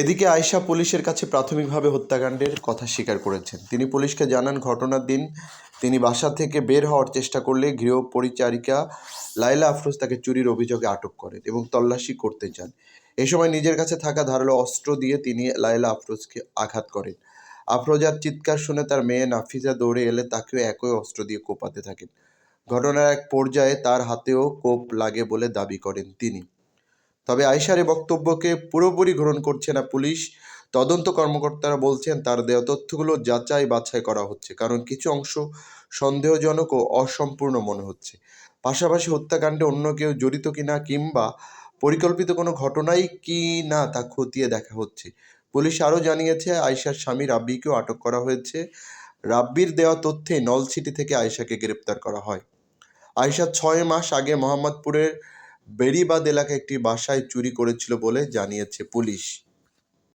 এদিকে আয়শা পুলিশের কাছে প্রাথমিকভাবে হত্যাকাণ্ডের কথা স্বীকার করেছেন। তিনি পুলিশকে জানান, ঘটনার দিন তিনি বাসা থেকে বের হওয়ার চেষ্টা করলে গৃহ পরিচারিকা লাইলা আফরোজ তাকে চুরির অভিযোগে আটক করেন এবং তল্লাশি করতে চান এ সময় নিজের কাছে থাকা ধারালো অস্ত্র দিয়ে তিনি লাইলা আফরোজকে আঘাত করেন। আফরোজার চিৎকার শুনে তার মেয়ে নাফিজা দৌড়ে এলে তাকেও একই অস্ত্র দিয়ে কোপাতে থাকেন। ঘটনার এক পর্যায়ে তার হাতেও কোপ লাগে বলে দাবি করেন তিনি। তবে আয়সার এই বক্তব্যকে পুরোপুরি গ্রহণ করছে না পুলিশ। তদন্ত কর্মকর্তারা বলছেন, তার দেওয়া তথ্যগুলো যাচাই বাছাই করা হচ্ছে, কারণ কিছু অংশ সন্দেহজনক ও অসম্পূর্ণ মনে হচ্ছে। পাশাপাশি হত্যাকাণ্ডে অন্য কেউ জড়িত কিনা কিংবা পরিকল্পিত কোনো ঘটনাই কি না তা খতিয়ে দেখা হচ্ছে। পুলিশ আরও জানিয়েছে আয়সার স্বামী রাব্বিকেও আটক করা হয়েছে। রাব্বির দেওয়া তথ্যে নলছিটি থেকে আয়সাকে গ্রেপ্তার করা হয়। আয়সা ছয় মাস আগে মোহাম্মদপুরের বেড়িবাদ এলাকায় একটি বাসায় চুরি করেছিল বলে জানিয়েছে পুলিশ।